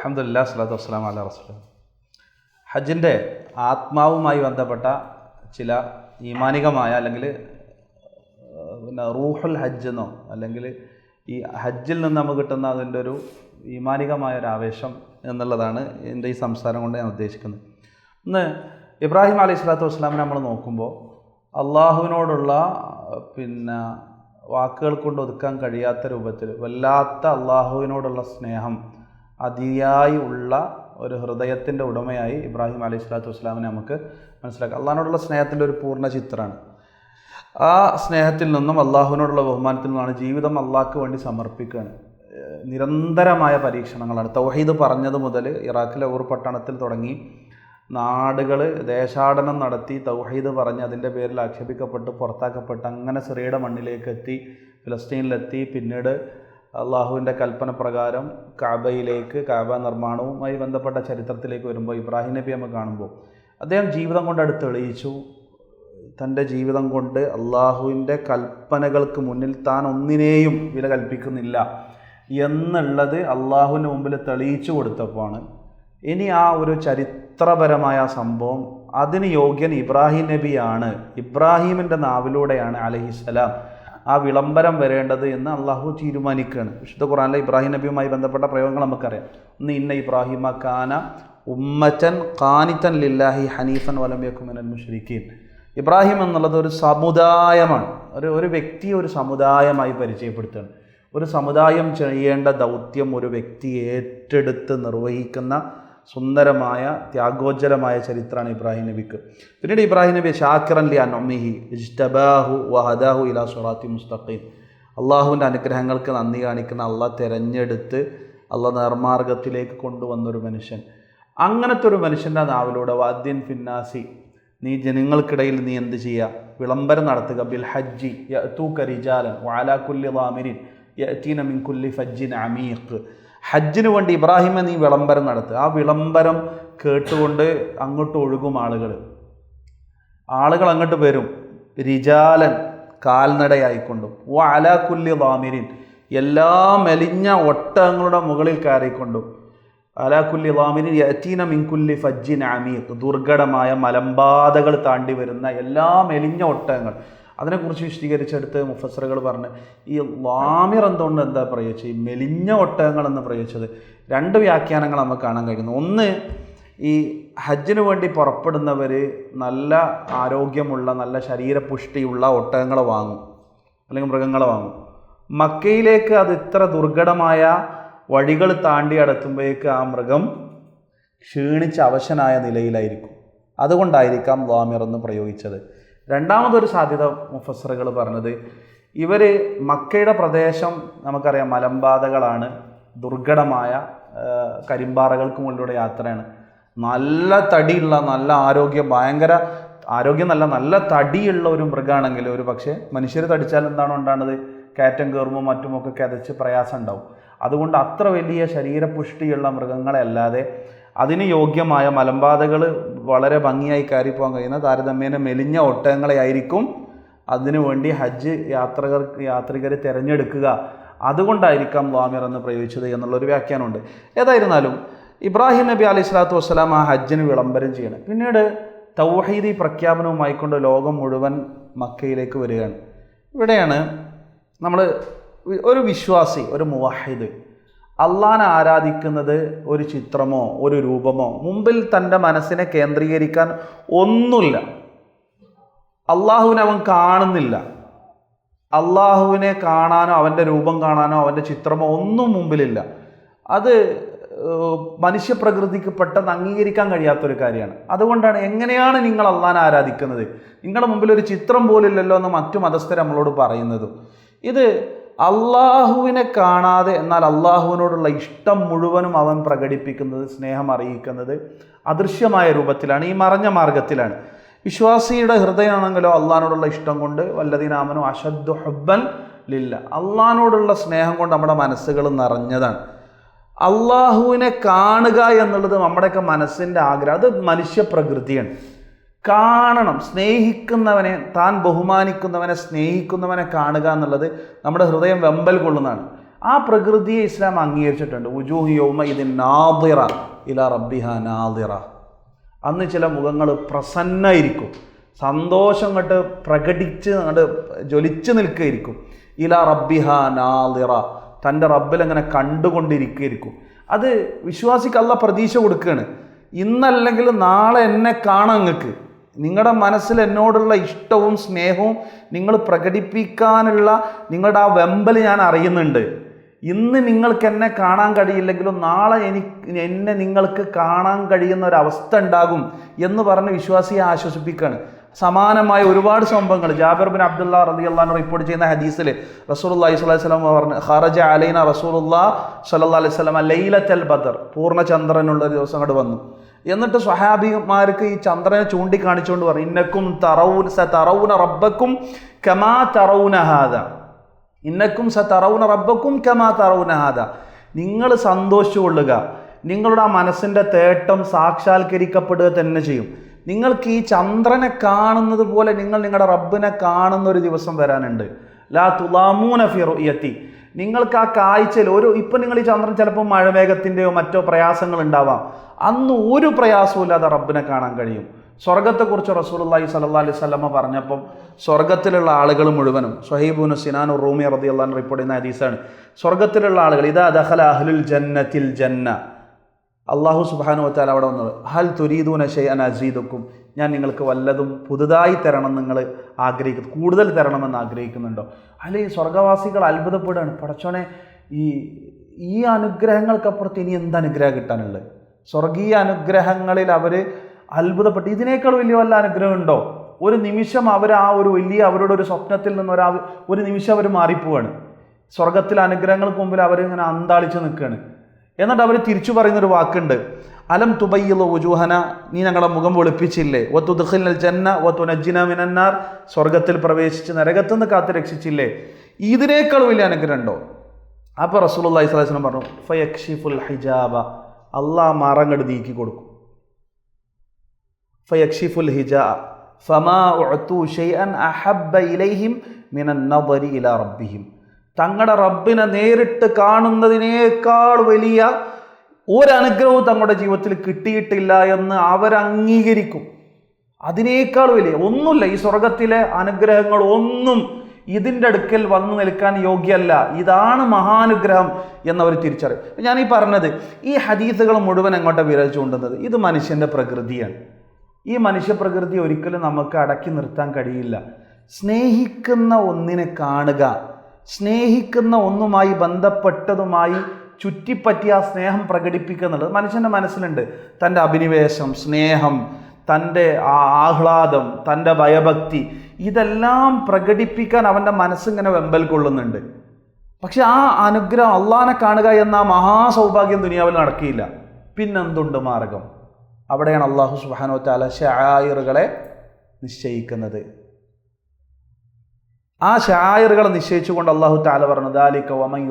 അഹമ്മദില്ലാ സ്വലാത്തു വസ്സലാം അല്ല റസൂൽ ഹജ്ജിന്റെ ആത്മാവുമായി ബന്ധപ്പെട്ട ചില ഈമാനികമായ അല്ലെങ്കിൽ പിന്നെ റൂഹുൽ ഹജ്ജ് എന്നോ അല്ലെങ്കിൽ ഈ ഹജ്ജിൽ നിന്ന് നമുക്ക് കിട്ടുന്ന അതിന്റെ ഒരു ഈമാനികമായ ഒരു ആവേശം എന്നുള്ളതാണ് എന്റെ ഈ സംസാരം കൊണ്ട് ഞാൻ ഉദ്ദേശിക്കുന്നത്. ഇന്ന് ഇബ്രാഹിം അലൈഹി സ്വലാത്തു വസ്സലാമിനെ നമ്മൾ നോക്കുമ്പോൾ അള്ളാഹുവിനോടുള്ള പിന്നെ വാക്കുകൾ കൊണ്ട് ഒതുക്കാൻ കഴിയാത്ത രൂപത്തിൽ വല്ലാത്ത അള്ളാഹുവിനോടുള്ള സ്നേഹം അതിയായി ഉള്ള ഒരു ഹൃദയത്തിന്റെ ഉടമയായി ഇബ്രാഹിം അലൈഹി സ്വലാത്തു വസ്സലാമിനെ നമുക്ക് മനസ്സിലാക്കാം. അള്ളാഹിനോടുള്ള സ്നേഹത്തിന്റെ ഒരു പൂർണ ചിത്രമാണ്. ആ സ്നേഹത്തിൽ നിന്നും അള്ളാഹുവിനോടുള്ള ബഹുമാനത്തിൽ നിന്നാണ് ജീവിതം അള്ളാഹ്ക്ക് വേണ്ടി സമർപ്പിക്കുകയാണ്. നിരന്തരമായ പരീക്ഷണങ്ങളാണ്. തൗഹീദ് പറഞ്ഞത് മുതൽ ഇറാഖിലെ ഊർ പട്ടണത്തിൽ തുടങ്ങി നാടുകൾ ദേശാടനം നടത്തി തൗഹീദ് പറഞ്ഞ് അതിന്റെ പേരിൽ ആക്ഷേപിക്കപ്പെട്ട് പുറത്താക്കപ്പെട്ട് അങ്ങനെ സിറിയയുടെ മണ്ണിലേക്ക് എത്തി ഫലസ്തീനിലെത്തി പിന്നീട് അള്ളാഹുവിന്റെ കൽപ്പന പ്രകാരം കാബയിലേക്ക് കാബ നിർമ്മാണവുമായി ബന്ധപ്പെട്ട ചരിത്രത്തിലേക്ക് വരുമ്പോൾ ഇബ്രാഹിം നബി നമ്മൾ കാണുമ്പോൾ അദ്ദേഹം ജീവിതം കൊണ്ട് അടുത്ത് തെളിയിച്ചു. തന്റെ ജീവിതം കൊണ്ട് അള്ളാഹുവിന്റെ കൽപ്പനകൾക്ക് മുന്നിൽ താൻ ഒന്നിനെയും വില കൽപ്പിക്കുന്നില്ല എന്നുള്ളത് അള്ളാഹുവിന്റെ മുമ്പിൽ തെളിയിച്ചു കൊടുത്തപ്പോഴാണ്. ഇനി ആ ഒരു ചരിത്രപരമായ സംഭവം അതിന് യോഗ്യൻ ഇബ്രാഹിം നബിയാണ്. ഇബ്രാഹീമിന്റെ നാവിലൂടെയാണ് അലഹിസലാം ആ വിളംബരം വരേണ്ടത് എന്ന് അള്ളാഹു തീരുമാനിക്കുകയാണ്. വിശുദ്ധ ഖുറാനിലെ ഇബ്രാഹിം നബിയുമായി ബന്ധപ്പെട്ട പ്രയോഗങ്ങൾ നമുക്കറിയാം. ഒന്ന് ഇന്ന ഇബ്രാഹിമ കാന ഉമ്മച്ചൻ കാനിത്തൻ ലില്ലാഹി ഹനീഫൻ വലമ്യക്കുമിനൽ മുഷരിക്കീൻ. ഇബ്രാഹിം എന്നുള്ളത് ഒരു സമുദായമാണ്. ഒരു ഒരു വ്യക്തിയെ ഒരു സമുദായമായി പരിചയപ്പെടുത്തുകയാണ്. ഒരു സമുദായം ചെയ്യേണ്ട ദൗത്യം ഒരു വ്യക്തി ഏറ്റെടുത്ത് നിർവഹിക്കുന്ന സുന്ദരമായ ത്യാഗോജ്ജലമായ ചരിത്രമാണ് ഇബ്രാഹിം നബിക്ക്. പിന്നീട് ഇബ്രാഹിം നബി ഷാക്കിറൻ ലി അനൊമിഹി ഇജ്തബാഹു വഹദാഹു ഇലാ സുറാത്തി മുസ്തഖീം. അള്ളാഹുവിന്റെ അനുഗ്രഹങ്ങൾക്ക് നന്ദി കാണിക്കുന്ന അള്ളാഹ് തിരഞ്ഞെടുത്ത് അള്ളാഹ് നേർമാർഗത്തിലേക്ക് കൊണ്ടുവന്നൊരു മനുഷ്യൻ. അങ്ങനത്തെ ഒരു മനുഷ്യന്റെ നാവിലൂടെ വാദ്യൻ ഫിന്നാസി നീ ജനങ്ങൾക്കിടയിൽ നീ എന്ത് ചെയ്യുക? വിളംബരം നടത്തുക. ബിൽ ഹജ്ജി തൂക്കരിജാലൻ വാലാ കുല്ലി വാമിരിൻ യഅ്തീന മിൻ കുല്ലി ഫജ്ജിൻ അമീഖ്. ഹജ്ജിന് വേണ്ടി ഇബ്രാഹിം നീ വിളംബരം നടത്തുക ആ വിളംബരം കേട്ടുകൊണ്ട് അങ്ങോട്ട് ഒഴുകും ആളുകൾ ആളുകൾ അങ്ങോട്ട് വരും. രിജാലൻ കാൽനടയായിക്കൊണ്ടും. ഓ കുല്ലി വാമിരിൻ എല്ലാ മെലിഞ്ഞ ഒട്ടകങ്ങളുടെ മുകളിൽ കയറിക്കൊണ്ടും. അലാക്കുല്ലി വാമിരിൻ യറ്റീന മിൻകുല്ലി ഫജ്ജിൻ അമീർ. ദുർഘടമായ മലമ്പാതകൾ താണ്ടി വരുന്ന എല്ലാ മെലിഞ്ഞ ഒട്ടകങ്ങൾ. അതിനെക്കുറിച്ച് വിശദീകരിച്ചെടുത്ത് മുഫസറുകൾ പറഞ്ഞ് ഈ ലാമിർ എന്തുകൊണ്ട് എന്താ പ്രയോഗിച്ചത്? ഈ മെലിഞ്ഞ ഒട്ടകങ്ങൾ എന്ന് പ്രയോഗിച്ചത്. രണ്ട് വ്യാഖ്യാനങ്ങൾ നമുക്ക് കാണാൻ കഴിയുന്നു. ഒന്ന് ഈ ഹജ്ജിന് വേണ്ടി പുറപ്പെടുന്നവർ നല്ല ആരോഗ്യമുള്ള നല്ല ശരീരപുഷ്ടിയുള്ള ഒട്ടകങ്ങളെ വാങ്ങും. അല്ലെങ്കിൽ മൃഗങ്ങളെ വാങ്ങും. മക്കയിലേക്ക് അത് ഇത്ര ദുർഘടമായ വഴികൾ താണ്ടി അടത്തുമ്പോഴേക്ക് ആ മൃഗം ക്ഷീണിച്ച് അവശനായ നിലയിലായിരിക്കും. അതുകൊണ്ടായിരിക്കാം ലാമിർ എന്ന് പ്രയോഗിച്ചത്. രണ്ടാമതൊരു സാധ്യത മുഫസറുകൾ പറഞ്ഞത് ഇവർ മക്കയുടെ പ്രദേശം നമുക്കറിയാം മലമ്പാതകളാണ് ദുർഘടമായ കരിമ്പാറകൾക്ക് മുകളിലൂടെ യാത്രയാണ്. നല്ല തടിയുള്ള നല്ല ആരോഗ്യം ഭയങ്കര ആരോഗ്യം നല്ല നല്ല തടിയുള്ള ഒരു മൃഗമാണെങ്കിൽ ഒരു പക്ഷേ മനുഷ്യർ തടിച്ചാൽ എന്താണ് ഉണ്ടാകുന്നത്? കയറ്റം കയറുമ്പോൾ മറ്റുമൊക്കെ കിതച്ച് പ്രയാസം ഉണ്ടാവും. അതുകൊണ്ട് അത്ര വലിയ ശരീരപുഷ്ടിയുള്ള മൃഗങ്ങളെ അല്ലാതെ അതിന് യോഗ്യമായ മലമ്പാതകൾ വളരെ ഭംഗിയായി കയറിപ്പോകാൻ കഴിയുന്ന താരതമ്യേന മെലിഞ്ഞ ഒട്ടകങ്ങളെയായിരിക്കും അതിനുവേണ്ടി അതിനു വേണ്ടി ഹജ്ജ് യാത്രകർ യാത്രികർ തിരഞ്ഞെടുക്കുക. അതുകൊണ്ടായിരിക്കാം വാമിർ എന്ന് പ്രയോഗിച്ചത് എന്നുള്ളൊരു വ്യാഖ്യാനമുണ്ട്. ഏതായിരുന്നാലും ഇബ്രാഹിം നബി അലൈഹി സ്വലാത്തു വസ്സലാം ആ ഹജ്ജിന് വിളംബരം ചെയ്യണം. പിന്നീട് തൗഹീദി പ്രഖ്യാപനവുമായിക്കൊണ്ട് ലോകം മുഴുവൻ മക്കയിലേക്ക് വരികയാണ്. ഇവിടെയാണ് നമ്മൾ ഒരു വിശ്വാസി ഒരു മുവാഹിദ് അള്ളാനെ ആരാധിക്കുന്നത് ഒരു ചിത്രമോ ഒരു രൂപമോ മുമ്പിൽ തന്റെ മനസ്സിനെ കേന്ദ്രീകരിക്കാൻ ഒന്നുമില്ല. അള്ളാഹുവിനെ അവൻ കാണുന്നില്ല. അള്ളാഹുവിനെ കാണാനോ അവന്റെ രൂപം കാണാനോ അവന്റെ ചിത്രമോ ഒന്നും മുമ്പിലില്ല. അത് മനുഷ്യപ്രകൃതിക്ക് പെട്ടെന്ന് അംഗീകരിക്കാൻ കഴിയാത്തൊരു കാര്യമാണ്. അതുകൊണ്ടാണ് എങ്ങനെയാണ് നിങ്ങൾ അള്ളാനെ ആരാധിക്കുന്നത്? നിങ്ങളുടെ മുമ്പിൽ ഒരു ചിത്രം പോലില്ലല്ലോ എന്ന് മറ്റു മതസ്ഥർ നമ്മളോട് പറയുന്നതും. ഇത് അള്ളാഹുവിനെ കാണാതെ എന്നാൽ അള്ളാഹുവിനോടുള്ള ഇഷ്ടം മുഴുവനും അവൻ പ്രകടിപ്പിക്കുന്നത് സ്നേഹം അറിയിക്കുന്നത് അദൃശ്യമായ രൂപത്തിലാണ് ഈ മറഞ്ഞ മാർഗത്തിലാണ്. വിശ്വാസിയുടെ ഹൃദയമാണെങ്കിലോ അള്ളഹാനോടുള്ള ഇഷ്ടം കൊണ്ട് വല്ലതിനാമനോ അശദ്ദു ഹബ്ബൻ ലില്ല. അള്ളഹാനോടുള്ള സ്നേഹം കൊണ്ട് നമ്മുടെ മനസ്സുകൾ നിറഞ്ഞതാണ്. അള്ളാഹുവിനെ കാണുക എന്നുള്ളത് നമ്മുടെയൊക്കെ മനസ്സിന്റെ ആഗ്രഹം അത് മനുഷ്യപ്രകൃതിയാണ് കാണണം. സ്നേഹിക്കുന്നവനെ താൻ ബഹുമാനിക്കുന്നവനെ സ്നേഹിക്കുന്നവനെ കാണുക എന്നുള്ളത് നമ്മുടെ ഹൃദയം വെമ്പൽ കൊള്ളുന്നതാണ്. ആ പ്രകൃതിയെ ഇസ്ലാം അംഗീകരിച്ചിട്ടുണ്ട്. ഉജൂഹ് യോമ ഇത് നാദിറ ഇല റബ്ബിഹ നാദിറ. അന്ന് ചില മുഖങ്ങൾ പ്രസന്നായിരിക്കും. സന്തോഷം കണ്ട് പ്രകടിച്ച് അങ്ങോട്ട് ജ്വലിച്ച് നിൽക്കുകയായിരിക്കും. ഇല റബ്ബിഹ നാദിറ. തന്റെ റബ്ബിലങ്ങനെ കണ്ടുകൊണ്ടിരിക്കുകയായിരിക്കും. അത് വിശ്വാസിക്ക് പ്രതീക്ഷ കൊടുക്കുകയാണ്. ഇന്നല്ലെങ്കിൽ നാളെ എന്നെ കാണാം നിങ്ങൾക്ക് നിങ്ങളുടെ മനസ്സിൽ എന്നോടുള്ള ഇഷ്ടവും സ്നേഹവും നിങ്ങൾ പ്രകടിപ്പിക്കാനുള്ള നിങ്ങളുടെ ആ വെമ്പൽ ഞാൻ അറിയുന്നുണ്ട്. ഇന്ന് നിങ്ങൾക്ക് എന്നെ കാണാൻ കഴിയില്ലെങ്കിലും നാളെ എനിക്ക് എന്നെ നിങ്ങൾക്ക് കാണാൻ കഴിയുന്ന ഒരു അവസ്ഥ ഉണ്ടാകും എന്ന് പറഞ്ഞ് വിശ്വാസിയെ ആശ്വസിപ്പിക്കുകയാണ് സമാനമായ ഒരുപാട് സംഭവങ്ങൾ. ജാബിർ ബിൻ അബ്ദുള്ള റലി അള്ളഹാൻ റിപ്പോർട്ട് ചെയ്യുന്ന ഹദീസിൽ റസൂൽ അലൈഹി സ്വലാഹി സ്വലം പറഞ്ഞു ഹറജ അലൈന റസൂൽ സല്ലാ അലൈഹി സ്വലം ലൈലത്തൽ ബദർ. പൂർണ ചന്ദ്രനുള്ള ഒരു ദിവസം അങ്ങോട്ട് വന്നു. എന്നിട്ട് സ്വഹാബിമാർക്ക് ഈ ചന്ദ്രനെ ചൂണ്ടിക്കാണിച്ചുകൊണ്ട് പറഞ്ഞു ഇന്നക്കും തറൗന സ തറവുന റബ്ബക്കും കമാ തറവുന ഹാദ. ഇന്നക്കും സ തറവുന റബ്ബക്കും കമാ തറവുന ഹാദ. നിങ്ങൾ സന്തോഷിച്ചുകൊള്ളുക. നിങ്ങളുടെ ആ മനസ്സിന്റെ തേട്ടം സാക്ഷാത്കരിക്കപ്പെടുക തന്നെ ചെയ്യും. നിങ്ങൾക്ക് ഈ ചന്ദ്രനെ കാണുന്നത് പോലെ നിങ്ങൾ നിങ്ങളുടെ റബ്ബിനെ കാണുന്ന ഒരു ദിവസം വരാനുണ്ട്. ലാ തുലാമൂന ഫിറുയത്തി നിങ്ങൾക്ക് ആ കാഴ്ചയിൽ ഒരു ഇപ്പം നിങ്ങൾ ഈ ചന്ദ്രൻ ചിലപ്പോൾ മഴമേഘത്തിന്റെയോ മറ്റോ പ്രയാസങ്ങൾ ഉണ്ടാവാം അന്ന് ഒരു പ്രയാസവും ഇല്ലാതെ റബ്ബിനെ കാണാൻ കഴിയും. സ്വർഗത്തെക്കുറിച്ച് റസൂലുള്ളാഹി സ്വല്ലല്ലാഹി അലൈഹി വസല്ലമ പറഞ്ഞപ്പം സ്വർഗത്തിലുള്ള ആളുകൾ മുഴുവനും സ്വഹീബുൻ സിനാനു റൂമി റതി അള്ളഹാൻ റിപ്പോർട്ട് ചെയ്യുന്ന ഹദീസാണ്. സ്വർഗത്തിലുള്ള ആളുകൾ ഇതാ ദഖല അഹ്ലുൽ ജന്നത്തിൽ ജന്ന. അള്ളാഹു സുബാനു വച്ചാൽ അവിടെ വന്നത്. ഹൽ തുരീദൂന ഷെയ്അൻ അസീദുക്കും. ഞാൻ നിങ്ങൾക്ക് വല്ലതും പുതുതായി തരണം നിങ്ങൾ ആഗ്രഹിക്കുന്നു കൂടുതൽ തരണമെന്ന് ആഗ്രഹിക്കുന്നുണ്ടോ? അല്ല ഈ സ്വർഗവാസികൾ അത്ഭുതപ്പെടുകയാണ്. പടച്ചോനെ ഈ ഈ അനുഗ്രഹങ്ങൾക്കപ്പുറത്ത് ഇനി എന്ത് അനുഗ്രഹം കിട്ടാനുള്ളത്? സ്വർഗീയ അനുഗ്രഹങ്ങളിൽ അവർ അത്ഭുതപ്പെട്ട്. ഇതിനേക്കാൾ വലിയ വല്ല അനുഗ്രഹം ഉണ്ടോ? ഒരു നിമിഷം അവർ ആ ഒരു വലിയ അവരുടെ ഒരു സ്വപ്നത്തിൽ നിന്ന് ഒരാ ഒരു നിമിഷം അവർ മാറിപ്പോവാണ്. സ്വർഗത്തിലെ അനുഗ്രഹങ്ങൾക്ക് മുമ്പിൽ അവരിങ്ങനെ അന്താളിച്ച് നിൽക്കുകയാണ്. എന്നിട്ട് അവർ തിരിച്ചു പറയുന്നൊരു വാക്കുണ്ട്. അലം തുബയ്യുള്ള വുജൂഹന? നീ ഞങ്ങളെ മുഖം വെളുപ്പിച്ചില്ലേ? ഒ തുദുഖിൽ ജന്ന ഒ തുനജിന മിനന്നാർ. സ്വർഗത്തിൽ പ്രവേശിച്ച് നരകത്തു നിന്ന് കാത്തു രക്ഷിച്ചില്ലേ? ഇതിനേക്കാൾ വലിയ അനുഗ്രഹം ഉണ്ടോ? അപ്പോൾ റസൂലുള്ളാഹി അലൈഹി വസല്ലം പറഞ്ഞു ഫയക്ഷിഫുൽ ഹിജാബ. അള്ളാഹ് മറങ്ങട് നീക്കി കൊടുക്കും. ഫയക്ഷിഫുൽ ഹിജാ. ഫമാ അഹബ്ബ ഇലൈഹിം ഇലാ റബ്ബിഹിം. തങ്ങളുടെ റബ്ബിനെ നേരിട്ട് കാണുന്നതിനേക്കാൾ വലിയ ഒരനുഗ്രഹവും തങ്ങളുടെ ജീവിതത്തിൽ കിട്ടിയിട്ടില്ല എന്ന് അവരംഗീകരിക്കും. അതിനേക്കാൾ വലിയ ഒന്നുമില്ല ഈ സ്വർഗത്തിലെ അനുഗ്രഹങ്ങൾ ഒന്നും ഇതിന്റെ അടുക്കൽ വന്നു നിൽക്കാൻ യോഗ്യല്ല. ഇതാണ് മഹാനുഗ്രഹം എന്നവർ തിരിച്ചറിയും. ഞാൻ ഈ പറഞ്ഞത് ഈ ഹദീസുകൾ മുഴുവൻ എങ്ങോട്ട് വിരച്ചു കൊണ്ടുവന്നത് ഇത് മനുഷ്യന്റെ പ്രകൃതിയാണ്. ഈ മനുഷ്യപ്രകൃതി ഒരിക്കലും നമുക്ക് അടക്കി നിർത്താൻ കഴിയില്ല. സ്നേഹിക്കുന്ന ഒന്നിനെ കാണുക സ്നേഹിക്കുന്ന ഒന്നുമായി ബന്ധപ്പെട്ടതുമായി ചുറ്റിപ്പറ്റി ആ സ്നേഹം പ്രകടിപ്പിക്കുക എന്നുള്ളത് മനുഷ്യന്റെ മനസ്സിലുണ്ട്. തന്റെ അഭിനിവേശം സ്നേഹം തന്റെ ആഹ്ലാദം തന്റെ ഭയഭക്തി ഇതെല്ലാം പ്രകടിപ്പിക്കാൻ അവന്റെ മനസ്സിങ്ങനെ വെമ്പൽ കൊള്ളുന്നുണ്ട്. പക്ഷെ ആ അനുഗ്രഹം അള്ളാനെ കാണുക എന്ന ആ മഹാസൗഭാഗ്യം ദുനിയാവിൽ നടക്കിയില്ല പിന്നെന്തുണ്ട് മാർഗം? അവിടെയാണ് അള്ളാഹു സുബാനോ താല ഷായറുകളെ നിശ്ചയിക്കുന്നത്. ആ ഷായറുകളെ നിശ്ചയിച്ചുകൊണ്ട് അള്ളാഹു താല പറഞ്ഞു ദാലിക വമയു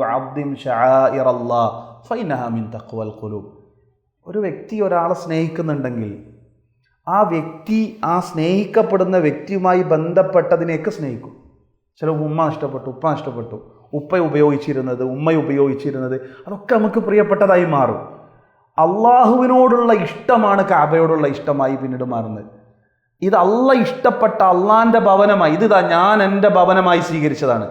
തഖ്വൽ ഖുലൂബ്. ഒരു വ്യക്തി ഒരാളെ സ്നേഹിക്കുന്നുണ്ടെങ്കിൽ ആ വ്യക്തി ആ സ്നേഹിക്കപ്പെടുന്ന വ്യക്തിയുമായി ബന്ധപ്പെട്ടതിനെയൊക്കെ സ്നേഹിക്കും. ചില ഉമ്മ നഷ്ടപ്പെട്ടു ഉപ്പ നഷ്ടപ്പെട്ടു ഉപ്പ ഉപയോഗിച്ചിരുന്നത് ഉമ്മ ഉപയോഗിച്ചിരുന്നത് അതൊക്കെ നമുക്ക് പ്രിയപ്പെട്ടതായി മാറും. അള്ളാഹുവിനോടുള്ള ഇഷ്ടമാണ് കാബയോടുള്ള ഇഷ്ടമായി പിന്നീട് മാറുന്നത്. ഇത് അല്ല ഇഷ്ടപ്പെട്ട അള്ളാന്റെ ഭവനമായി ഇതിതാ ഞാൻ എന്റെ ഭവനമായി സ്വീകരിച്ചതാണ്.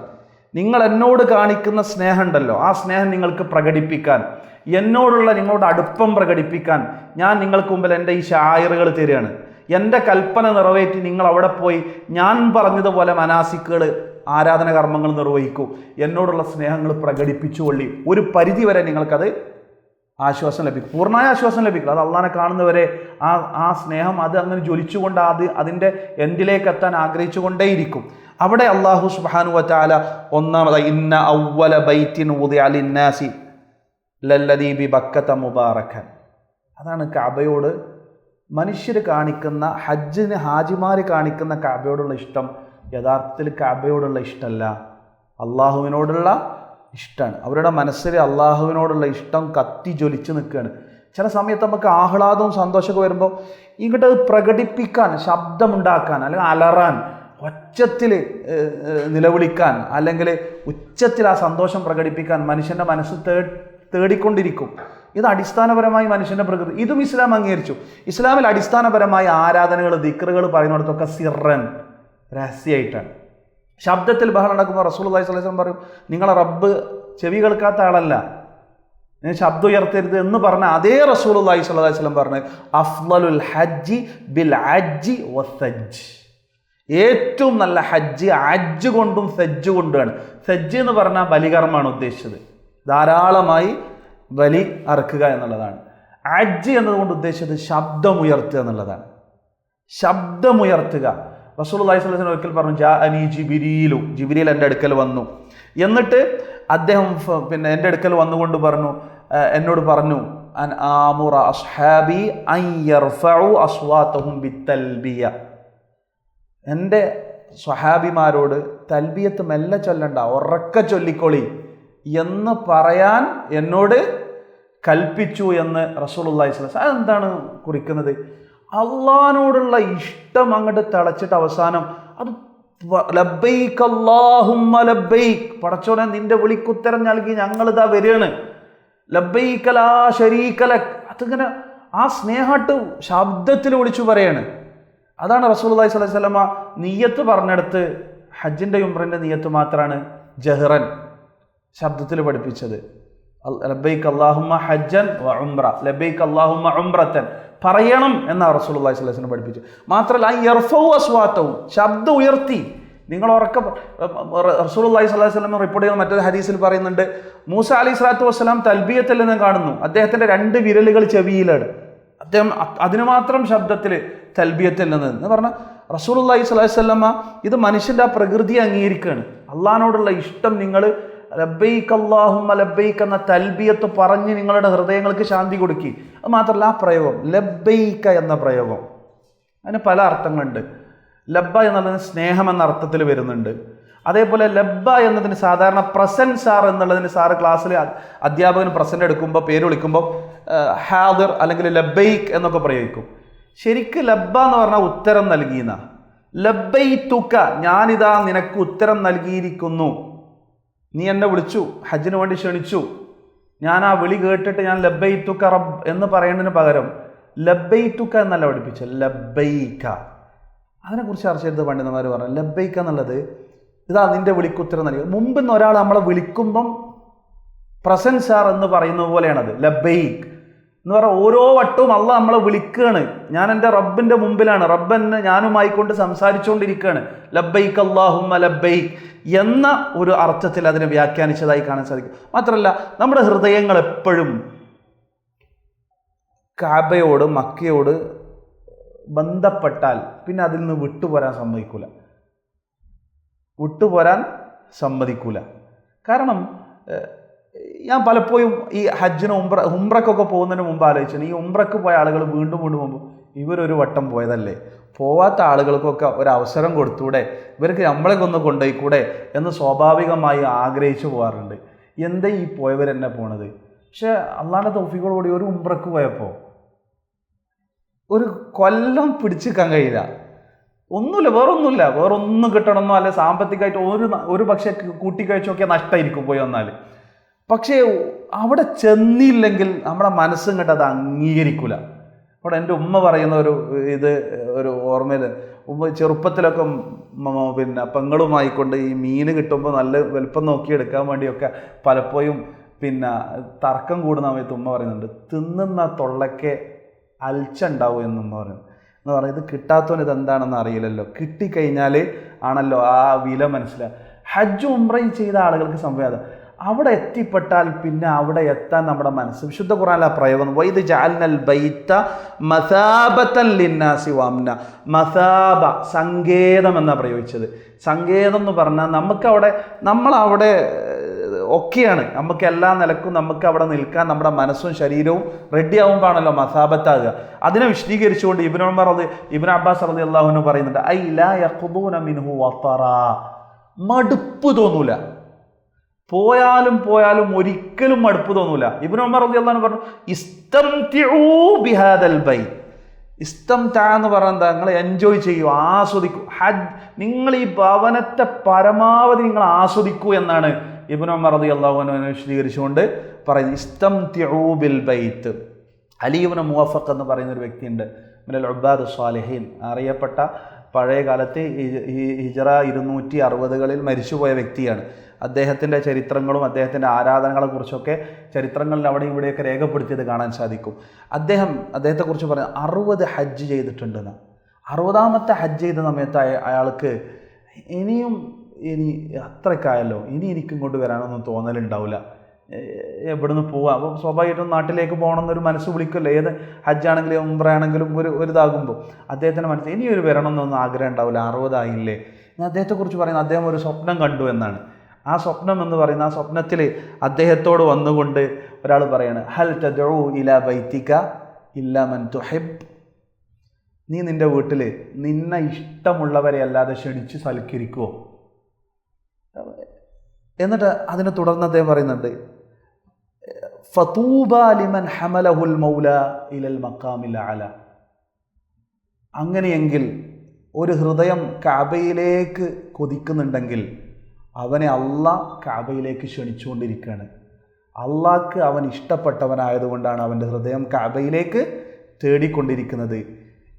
നിങ്ങൾ എന്നോട് കാണിക്കുന്ന സ്നേഹമുണ്ടല്ലോ ആ സ്നേഹം നിങ്ങൾക്ക് പ്രകടിപ്പിക്കാൻ എന്നോടുള്ള നിങ്ങളുടെ അടുപ്പം പ്രകടിപ്പിക്കാൻ ഞാൻ നിങ്ങൾക്ക് മുമ്പിൽ എന്റെ ഈ ഷായറുകൾ തരികയാണ്. എന്റെ കൽപ്പന നിറവേറ്റി നിങ്ങൾ അവിടെ പോയി ഞാൻ പറഞ്ഞതുപോലെ മനാസിക്കുകൾ ആരാധന കർമ്മങ്ങൾ നിർവഹിക്കൂ എന്നോടുള്ള സ്നേഹങ്ങൾ പ്രകടിപ്പിച്ചുകൊള്ളി. ഒരു പരിധിവരെ നിങ്ങൾക്കത് ആശ്വാസം ലഭിക്കും. പൂർണമായ ആശ്വാസം ലഭിക്കും. അത് അള്ളാനെ കാണുന്നവരെ ആ ആ സ്നേഹം അത് അങ്ങനെ ജ്വലിച്ചുകൊണ്ട് അത് അതിന്റെ എൻഡിലേക്ക് എത്താൻ ആഗ്രഹിച്ചുകൊണ്ടേയിരിക്കും. അവിടെ അള്ളാഹു സുബാനു വറ്റാല ഒന്നാമത് ഇന്ന മുബാറക്കൻ. അതാണ് കാബയോട് മനുഷ്യർ കാണിക്കുന്ന ഹജ്ജിന് ഹാജിമാർ കാണിക്കുന്ന കാബയോടുള്ള ഇഷ്ടം യഥാർത്ഥത്തിൽ കാബയോടുള്ള ഇഷ്ടമല്ല അള്ളാഹുവിനോടുള്ള ഇഷ്ടമാണ് അവരുടെ മനസ്സിൽ അള്ളാഹുവിനോടുള്ള ഇഷ്ടം കത്തി ജ്വലിച്ച് നിൽക്കുകയാണ്. ചില സമയത്ത് നമുക്ക് ആഹ്ലാദവും സന്തോഷമൊക്കെ വരുമ്പോൾ ഇങ്ങോട്ട് അത് പ്രകടിപ്പിക്കാൻ ശബ്ദമുണ്ടാക്കാൻ അല്ലെങ്കിൽ അലറാൻ ഒച്ചത്തിൽ നിലവിളിക്കാൻ അല്ലെങ്കിൽ ഉച്ചത്തിൽ ആ സന്തോഷം പ്രകടിപ്പിക്കാൻ മനുഷ്യന്റെ മനസ്സ് തേ തേടിക്കൊണ്ടിരിക്കും. ഇത് അടിസ്ഥാനപരമായി മനുഷ്യന്റെ പ്രകൃതി ഇതും ഇസ്ലാം അംഗീകരിച്ചു. ഇസ്ലാമിൽ അടിസ്ഥാനപരമായി ആരാധനകൾ ദിക്റുകൾ പറയുന്നിടത്തൊക്കെ സിറൻ രഹസ്യമായിട്ടാണ്. ശബ്ദത്തിൽ ബഹളം നടക്കുമ്പോൾ റസൂൽ അള്ളഹി സ്വലം പറയും നിങ്ങളെ റബ്ബ് ചെവി കേൾക്കാത്ത ആളല്ല. നിങ്ങൾ ശബ്ദം ഉയർത്തരുത് എന്ന് പറഞ്ഞ അതേ റസൂൽ അള്ളഹി സ്വല്ലി വസ്ലം പറഞ്ഞു അഫ്ലലുൽ ഹജ്ജി ബിൽ അജ്ജി വസജ്ജ് ഏറ്റവും നല്ല ഹജ്ജ് അജ്ജ് കൊണ്ടും സജ്ജ് കൊണ്ടുമാണ്. സജ്ജ് എന്ന് പറഞ്ഞാൽ ബലികർമ്മമാണ് ഉദ്ദേശിച്ചത്. ധാരാളമായി ബലി അറക്കുക എന്നുള്ളതാണ്. അജ്ജ് എന്നതുകൊണ്ട് ഉദ്ദേശിച്ചത് ശബ്ദമുയർത്തുക എന്നുള്ളതാണ്. ശബ്ദമുയർത്തുക റസൂൽ അള്ളഹി സ്വലം ഒരിക്കൽ പറഞ്ഞു ജാ അനി ജിബിരിയിലു ജിബിരിയിൽ എന്റെ അടുക്കൽ വന്നു. എന്നിട്ട് അദ്ദേഹം പിന്നെ എന്റെ അടുക്കൽ വന്നുകൊണ്ട് പറഞ്ഞു എന്നോട് പറഞ്ഞു അൻ ആമുറ അസ്ഹാബി അൻ യർഫഉ ബിത്തൽബിയ. എന്റെ സ്വഹാബിമാരോട് തൽബിയത്ത് മെല്ലെ ചൊല്ലണ്ട ഉറക്ക ചൊല്ലിക്കൊളി. എന്ന് പറയാൻ എന്നോട് കൽപ്പിച്ചു എന്ന് റസൂലുള്ളാഹി അള്ളഹി വസല്ലം അതെന്താണ് കുറിക്കുന്നത്? അള്ളഹാനോടുള്ള ഇഷ്ടം അങ്ങോട്ട് തിളച്ചിട്ട് അവസാനം അത് ലബ്ബൈക്ക് പടച്ചോനെ നിന്റെ വിളിക്കുത്തരം നൽകി ഞങ്ങളിതാ വരികയാണ്. ലബ്ബൈക്കലാ ശരീക്കലക് അതിങ്ങനെ ആ സ്നേഹട്ട് ശബ്ദത്തിൽ വിളിച്ചു പറയാണ്. അതാണ് അള്ളഹി സ്വലൈഹി സ്വലമ നീയത്ത് പറഞ്ഞെടുത്ത് ഹജ്ജിന്റെ ഉംറിന്റെ നീയത്ത് മാത്രമാണ് ജഹ്റൻ ശബ്ദത്തിൽ പഠിപ്പിച്ചത്. ലബ്ബൈക്ക് അല്ലാഹുമ്മ ഹജ്ജൻ വ ഉംറ. ലബ്ബൈക്ക് അള്ളാഹുമ്മ ഉംറത്തൻ. പറയണം എന്നാണ് റസൂൽ അള്ളഹി സ്വലൈഹി വസല്ലം പഠിപ്പിച്ചു മാത്രമല്ല ആ ഇർഫവും അസ്വാത്തവും ശബ്ദം ഉയർത്തി. നിങ്ങൾ ഉറക്ക റസൂലുള്ളാഹി അള്ളഹി സ്വലൈഹി സ്വലം റിപ്പോർട്ട് ചെയ്യുന്ന മറ്റൊരു ഹദീസിൽ പറയുന്നുണ്ട് മൂസ അലി സ്വലാത്തു വസ്സലാം തൽബിയത്തിൽ നിന്ന് കാണുന്നു. അദ്ദേഹത്തിന്റെ രണ്ട് വിരലുകൾ ചെവിയിലാണ്. അദ്ദേഹം അതിന് മാത്രം ശബ്ദത്തിൽ തൽബിയത്തിൽ നിന്ന് എന്ന് പറഞ്ഞാൽ റസൂലുള്ളാഹി സ്വല്ലല്ലാഹി വസല്ലമ ഇത് മനുഷ്യന്റെ ആ പ്രകൃതി അംഗീകരിക്കുകയാണ്. അള്ളഹാനോടുള്ള ഇഷ്ടം നിങ്ങൾ ലബ്ബൈക്ക് അല്ലാഹുമ്മ ലബ്ബൈക്ക് എന്ന തൽബിയത്ത് പറഞ്ഞ് നിങ്ങളുടെ ഹൃദയങ്ങൾക്ക് ശാന്തി കൊടുക്കി. അത് മാത്രമല്ല ആ പ്രയോഗം ലബ്ബൈക്ക എന്ന പ്രയോഗം. അതിന് പല അർത്ഥങ്ങളുണ്ട്. ലബ്ബ എന്നുള്ളതിന് സ്നേഹം എന്ന അർത്ഥത്തിൽ വരുന്നുണ്ട്. അതേപോലെ ലബ്ബ എന്നതിന് സാധാരണ പ്രസന്റ് സാർ എന്നുള്ളതിന് സാറ് ക്ലാസ്സിൽ അധ്യാപകൻ പ്രസന്റ് എടുക്കുമ്പോൾ പേര് വിളിക്കുമ്പോൾ ഹാദർ അല്ലെങ്കിൽ ലബ്ബൈക്ക് എന്നൊക്കെ പ്രയോഗിക്കും. ശരിക്ക് ലബ്ബ എന്ന് പറഞ്ഞാൽ ഉത്തരം നൽകിയെന്ന. ലബ്ബൈ തുക്ക ഞാനിതാ നിനക്ക് ഉത്തരം നൽകിയിരിക്കുന്നു. നീ എന്നെ വിളിച്ചു ഹജ്ജിന് വേണ്ടി ക്ഷണിച്ചു. ഞാൻ ആ വിളി കേട്ടിട്ട് ഞാൻ ലബ്ബൈത്തുക്ക റബ് എന്ന് പറയുന്നതിന് പകരം ലബ്ബൈത്തുക്ക എന്നല്ല പഠിപ്പിച്ചത് ലബ്ബൈക്ക അതിനെക്കുറിച്ച് ചർച്ച ചെയ്തത് പണ്ഡിതന്മാർ പറഞ്ഞു ലബ്ബൈക്ക എന്നുള്ളത് ഇതാ നിന്റെ വിളിക്കുത്തരം നൽകി മുമ്പ് നിന്ന് ഒരാൾ നമ്മളെ വിളിക്കുമ്പം പ്രസൻസ് സാർ എന്ന് പറയുന്ന പോലെയാണത് ലബ്ബൈക്ക് എന്ന് പറഞ്ഞാൽ ഓരോ വട്ടവും അള്ള നമ്മളെ വിളിക്കുകയാണ് ഞാൻ എന്റെ റബ്ബിന്റെ മുമ്പിലാണ്. റബ്ബ് എന്നെ ഞാനുമായിക്കൊണ്ട് സംസാരിച്ചുകൊണ്ടിരിക്കുകയാണ്. ലബ്ബൈക്ക് അള്ളാഹുമ്മ ലബ്ബൈക്ക് എന്ന ഒരു അർത്ഥത്തിൽ അതിനെ വ്യാഖ്യാനിച്ചതായി കാണാൻ സാധിക്കും. മാത്രമല്ല നമ്മുടെ ഹൃദയങ്ങൾ എപ്പോഴും കാബയോട് മക്കയോട് ബന്ധപ്പെട്ടാൽ പിന്നെ അതിൽ നിന്ന് വിട്ടുപോരാൻ സമ്മതിക്കൂല. വിട്ടുപോരാൻ സമ്മതിക്കൂല. കാരണം ഞാൻ പലപ്പോഴും ഈ ഹജ്ജിന് ഉംറ ഉംറക്കൊക്കെ പോകുന്നതിന് മുമ്പ് ആലോചിച്ചു ഈ ഉംറക്ക് പോയ ആളുകൾ വീണ്ടും വീണ്ടും പോകുമ്പോൾ ഇവരൊരു വട്ടം പോയതല്ലേ? പോവാത്ത ആളുകൾക്കൊക്കെ ഒരു അവസരം കൊടുത്തൂടെ? ഇവർക്ക് നമ്മളെ ഒന്ന് കൊണ്ടുപോയിക്കൂടെ? എന്ന് സ്വാഭാവികമായി ആഗ്രഹിച്ചു പോകാറുണ്ട്. എന്തേ ഈ പോയവരെന്നെ പോണത്? പക്ഷെ അള്ളാന്റെ തോഫികളോടി ഒരു ഉംറക്ക് പോയപ്പോൾ ഒരു കൊല്ലം പിടിച്ചിക്കാൻ കഴിയില്ല. ഒന്നുമില്ല വേറൊന്നുമില്ല. വേറൊന്നും കിട്ടണമെന്നോ അല്ലെ സാമ്പത്തികമായിട്ട് ഒരു ഒരു പക്ഷേ കൂട്ടിക്കഴിച്ചൊക്കെ നഷ്ടമായിരിക്കും പോയി വന്നാൽ. പക്ഷേ അവിടെ ചെന്നില്ലെങ്കിൽ നമ്മുടെ മനസ്സും കണ്ട് അത് അംഗീകരിക്കില്ല അവിടെ എന്റെ ഉമ്മ പറയുന്ന ഒരു ഇത് ഒരു ഓർമ്മയിൽ ഉമ്മ ചെറുപ്പത്തിലൊക്കെ പിന്നെ പെങ്ങളുമായിക്കൊണ്ട് ഈ മീൻ കിട്ടുമ്പോൾ നല്ല വലുപ്പം നോക്കി എടുക്കാൻ വേണ്ടിയൊക്കെ പലപ്പോഴും പിന്നെ തർക്കം കൂടുന്ന സമയത്ത് ഉമ്മ പറയുന്നുണ്ട് തിന്നുന്ന തൊള്ളയ്ക്ക് അൽച്ചുണ്ടാവും എന്ന് ഉമ്മ പറയുന്നു. എന്ന് പറയുന്നത് കിട്ടാത്തവന് ഇത് എന്താണെന്ന് അറിയില്ലല്ലോ. കിട്ടിക്കഴിഞ്ഞാൽ ആണല്ലോ ആ വില മനസ്സിലാക്കുക ഹജ്ജ് ഉംറയും ചെയ്ത ആളുകൾക്ക് സംഭവം അവിടെ എത്തിപ്പെട്ടാൽ പിന്നെ അവിടെ എത്താൻ നമ്മുടെ മനസ്സ്. വിശുദ്ധ ഖുറാൻ ആ പ്രയോഗം വൈദ് ജാൽനൽ ബൈത്ത മസാബത്തൻ ലിന്നാസി വാംന മസാബ സങ്കേതം എന്നാണ് പ്രയോഗിച്ചത്. സങ്കേതം എന്ന് പറഞ്ഞാൽ നമുക്കവിടെ നമ്മളവിടെ ഒക്കെയാണ്. നമുക്ക് എല്ലാ നിലക്കും നമുക്ക് അവിടെ നിൽക്കാൻ നമ്മുടെ മനസ്സും ശരീരവും റെഡി ആകുമ്പോഴാണല്ലോ മസാബത്താകുക. അതിനെ വിശദീകരിച്ചുകൊണ്ട് ഇബിൻ ഉമർ അത് ഇബിൻ അബ്ബാസ് റളി അള്ളാഹുവിന് പറയുന്നുണ്ട് ഐ ലാ യഖുബൂന മിൻഹു വത്തറ. മടുപ്പ് തോന്നൂല. പോയാലും പോയാലും ഒരിക്കലും മടുപ്പ് തോന്നൂല. ഇബ്നു ഉമർ റളിയല്ലാഹു അൻഹു പറഞ്ഞു ഇസ്തംതിഉ ബിഹാദൽ ബൈ ഇസ്തം എന്ന് പറഞ്ഞാൽ നിങ്ങൾ എൻജോയ് ചെയ്യൂ ആസ്വദിക്കൂ. ഹജ് നിങ്ങൾ ഈ ഭവനത്തെ പരമാവധി നിങ്ങൾ ആസ്വദിക്കൂ എന്നാണ് ഇബ്നു ഉമർ റളിയല്ലാഹു അൻഹു വിശദീകരിച്ചുകൊണ്ട് പറയുന്നത്. ഇസ്തം ബിൽ ബൈത്ത്. അലീബിന് മുവഫഖ് എന്ന് പറയുന്ന ഒരു വ്യക്തിയുണ്ട് മിനൽ ഉബാദ് സ്വാലിഹീൻ. അറിയപ്പെട്ട പഴയ കാലത്ത് ഹിജറ ഇരുന്നൂറ്റി അറുപതുകളിൽ മരിച്ചുപോയ വ്യക്തിയാണ്. അദ്ദേഹത്തിന്റെ ചരിത്രങ്ങളും അദ്ദേഹത്തിന്റെ ആരാധനകളെക്കുറിച്ചൊക്കെ ചരിത്രങ്ങളിൽ അവിടെ ഇവിടെയൊക്കെ രേഖപ്പെടുത്തിയത് കാണാൻ സാധിക്കും. അദ്ദേഹം അദ്ദേഹത്തെക്കുറിച്ച് പറഞ്ഞ അറുപത് ഹജ്ജ് ചെയ്തിട്ടുണ്ടെന്ന്. അറുപതാമത്തെ ഹജ്ജ് ചെയ്ത സമയത്ത് അയ- അയാൾക്ക് ഇനിയും ഇനി അത്രയ്ക്കായല്ലോ ഇനി എനിക്ക് ഇങ്ങോട്ട് വരാനൊന്നും തോന്നലുണ്ടാവില്ല. എവിടുന്ന് പോവാം? അപ്പോൾ സ്വാഭാവികമായിട്ടും നാട്ടിലേക്ക് പോകണമെന്നൊരു മനസ്സ് വിളിക്കുമല്ലോ. ഏത് ഹജ്ജാണെങ്കിലും ഉംറയാണെങ്കിലും ഒരു ഒരു ഇതാകുമ്പോൾ അദ്ദേഹത്തിന്റെ മനസ്സിൽ ഇനി ഒരു വരണമെന്നൊന്നും ആഗ്രഹം ഉണ്ടാവില്ല. അറുപതായില്ലേ? ഞാൻ അദ്ദേഹത്തെക്കുറിച്ച് പറയുന്നത് അദ്ദേഹം ഒരു സ്വപ്നം കണ്ടു എന്നാണ്. ആ സ്വപ്നം എന്ന് പറയുന്ന ആ സ്വപ്നത്തിൽ അദ്ദേഹത്തോട് വന്നുകൊണ്ട് ഒരാൾ പറയാണ് ഹൽ ടു ഇല ബൈത്തിക ഇല്ല മൻ തുഹിബ്. നീ നിന്റെ വീട്ടിൽ നിന്നെ ഇഷ്ടമുള്ളവരെ അല്ലാതെ ക്ഷണിച്ച് സൽക്കരിക്കുമോ എന്നിട്ട് അതിനെ തുടർന്ന് അദ്ദേഹം പറയുന്നുണ്ട് ഫതൂബ ലിമൻ ഹമലഹുൽ മൗല ഇലൽ മക്കാമിൽ അല. അങ്ങനെയെങ്കിൽ ഒരു ഹൃദയം കാബയിലേക്ക് കൊതിക്കുന്നുണ്ടെങ്കിൽ അവനെ അള്ളാഹ് കാബയിലേക്ക് ക്ഷണിച്ചുകൊണ്ടിരിക്കുകയാണ്. അള്ളാഹ്ക്ക് അവൻ ഇഷ്ടപ്പെട്ടവനായതുകൊണ്ടാണ് അവന്റെ ഹൃദയം കാബയിലേക്ക് തേടിക്കൊണ്ടിരിക്കുന്നത്